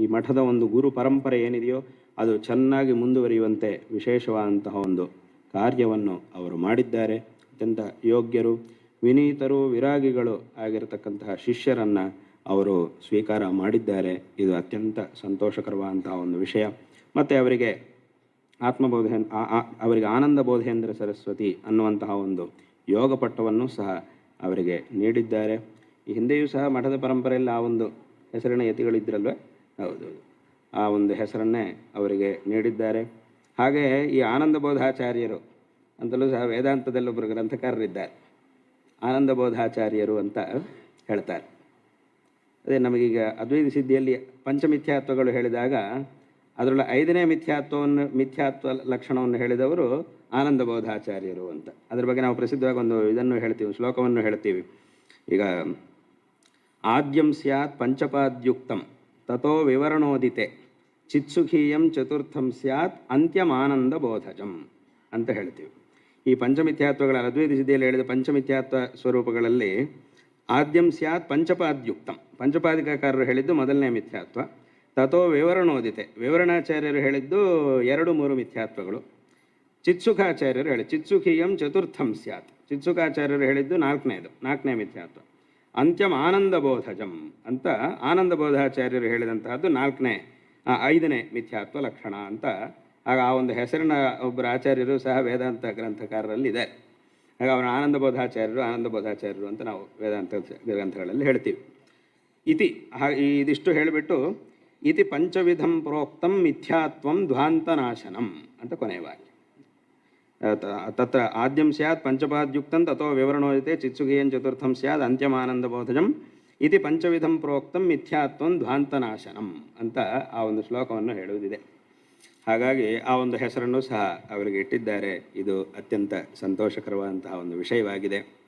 ಈ ಮಠದ ಒಂದು ಗುರು ಪರಂಪರೆ ಏನಿದೆಯೋ ಅದು ಚೆನ್ನಾಗಿ ಮುಂದುವರಿಯುವಂತೆ ವಿಶೇಷವಾದಂತಹ ಒಂದು ಕಾರ್ಯವನ್ನು ಅವರು ಮಾಡಿದ್ದಾರೆ. ಅತ್ಯಂತ ಯೋಗ್ಯರು, ವಿನೀತರು, ವಿರಾಗಿಗಳು ಆಗಿರತಕ್ಕಂತಹ ಶಿಷ್ಯರನ್ನು ಅವರು ಸ್ವೀಕಾರ ಮಾಡಿದ್ದಾರೆ. ಇದು ಅತ್ಯಂತ ಸಂತೋಷಕರವಾದಂತಹ ಒಂದು ವಿಷಯ. ಮತ್ತು ಅವರಿಗೆ ಆತ್ಮಬೋಧೆ ಅವರಿಗೆ ಆನಂದ ಬೋಧೇಂದ್ರ ಸರಸ್ವತಿ ಅನ್ನುವಂತಹ ಒಂದು ಯೋಗ ಪಟ್ಟವನ್ನು ಸಹ ಅವರಿಗೆ ನೀಡಿದ್ದಾರೆ. ಈ ಹಿಂದೆಯೂ ಸಹ ಮಠದ ಪರಂಪರೆಯಲ್ಲಿ ಆ ಒಂದು ಹೆಸರಿನ ಯತಿಗಳಿದ್ರಲ್ವೇ? ಹೌದು. ಆ ಒಂದು ಹೆಸರನ್ನೇ ಅವರಿಗೆ ನೀಡಿದ್ದಾರೆ. ಹಾಗೆ ಈ ಆನಂದ ಬೋಧಾಚಾರ್ಯರು ಅಂತಲೂ ಸಹ ವೇದಾಂತದಲ್ಲೊಬ್ಬರು ಗ್ರಂಥಕಾರರಿದ್ದಾರೆ. ಆನಂದ ಬೋಧಾಚಾರ್ಯರು ಅಂತ ಹೇಳ್ತಾರೆ. ಅದೇ ನಮಗೀಗ ಅದ್ವೈತ ಸಿದ್ಧಿಯಲ್ಲಿ ಪಂಚಮಿಥ್ಯಾತ್ವಗಳು ಹೇಳಿದಾಗ ಅದರೊಳ ಐದನೇ ಮಿಥ್ಯಾತ್ವವನ್ನು ಮಿಥ್ಯಾತ್ವ ಲಕ್ಷಣವನ್ನು ಹೇಳಿದವರು ಆನಂದ ಬೋಧಾಚಾರ್ಯರು ಅಂತ. ಅದ್ರ ಬಗ್ಗೆ ನಾವು ಪ್ರಸಿದ್ಧವಾಗಿ ಒಂದು ಇದನ್ನು ಹೇಳ್ತೀವಿ ಶ್ಲೋಕವನ್ನು ಹೇಳ್ತೀವಿ. ಈಗ, ಆದ್ಯಂ ಸ್ಯಾತ್ ಪಂಚಪಾದ್ಯುಕ್ತಂ. ತಥೋ ವಿವರಣೋದಿತೆ ಚಿತ್ಸುಖೀಯಂ ಚತುರ್ಥಂ ಸ್ಯಾತ್ ಅಂತ್ಯಮಾನಂದ ಬೋಧಜಂ ಅಂತ ಹೇಳ್ತೀವಿ. ಈ ಪಂಚಮಿಥ್ಯಾತ್ವಗಳ ಅದ್ವೈತ ಸಿದ್ಧಿಯಲ್ಲಿ ಹೇಳಿದ ಪಂಚಮಿಥ್ಯಾತ್ವ ಸ್ವರೂಪಗಳಲ್ಲಿ ಆದ್ಯಂ ಸ್ಯಾತ್ ಪಂಚಪಾದ್ಯುಕ್ತಂ. ಪಂಚಪಾದಿಕಾಕಾರರು ಹೇಳಿದ್ದು ಮೊದಲನೇ ಮಿಥ್ಯಾತ್ವ. ತಥೋ ವಿವರಣೋದಿತೆ. ವಿವರಣಾಚಾರ್ಯರು ಹೇಳಿದ್ದು ಎರಡು ಮೂರು ಮಿಥ್ಯಾತ್ವಗಳು. ಚಿತ್ಸುಖಾಚಾರ್ಯರು ಹೇಳಿ ಚಿತ್ಸುಖೀಯಂ ಚತುರ್ಥಂ ಸ್ಯಾತ್. ಚಿತ್ಸುಖಾಚಾರ್ಯರು ಹೇಳಿದ್ದು ನಾಲ್ಕನೇದು. ನಾಲ್ಕನೇ ಮಿಥ್ಯಾತ್ವ. ಅಂತ್ಯಂ ಆನಂದಬೋಧಜಂ ಅಂತ ಆನಂದಬೋಧಾಚಾರ್ಯರು ಹೇಳಿದಂತಹದ್ದು ನಾಲ್ಕನೇ ಐದನೇ ಮಿಥ್ಯಾತ್ವ ಲಕ್ಷಣ ಅಂತ ಆಗ ಆ ಒಂದು ಹೆಸರಿನ ಒಬ್ಬರು ಆಚಾರ್ಯರು ಸಹ ವೇದಾಂತ ಗ್ರಂಥಕಾರರಲ್ಲಿ ಇದೆ ಆಗ ಅವರ ಆನಂದ ಬೋಧಾಚಾರ್ಯರು ಆನಂದ ಅಂತ ನಾವು ವೇದಾಂತ ಗ್ರಂಥಗಳಲ್ಲಿ ಹೇಳ್ತೀವಿ. ಇತಿ ಇದಿಷ್ಟು ಹೇಳಿಬಿಟ್ಟು ಇತಿ ಪಂಚವಿಧಂ ಪ್ರೋಕ್ತಂ ಮಿಥ್ಯಾತ್ವಂ ಧ್ವಾಂತನಾಶನಂ ಅಂತ ಕೊನೆಯ ವಾಕ್ಯ. ತತ್ರ ಆದ್ಯಂ ಸ್ಯಾತ್ ಪಂಚಪಾದ್ಯುಕ್ತಂ ತಥೋ ವಿವರಣೋದಿತೆ ಚಿತ್ಸುಖೇಯಂ ಚತುರ್ಥಂ ಸ್ಯಾತ್ ಅಂತ್ಯಮಾನಂದಬೋಧಜಂ ಇತಿ ಪಂಚವಿಧಂ ಪ್ರೋಕ್ತಂ ಮಿಥ್ಯಾತ್ವಂ ಧ್ವಾಂತನಾಶನಂ ಅಂತ ಆ ಒಂದು ಶ್ಲೋಕವನ್ನು ಹೇಳುವುದಿದೆ. ಹಾಗಾಗಿ ಆ ಒಂದು ಹೆಸರನ್ನು ಸಹ ಅವರಿಗೆ ಇಟ್ಟಿದ್ದಾರೆ. ಇದು ಅತ್ಯಂತ ಸಂತೋಷಕರವಾದಂತಹ ಒಂದು ವಿಷಯವಾಗಿದೆ.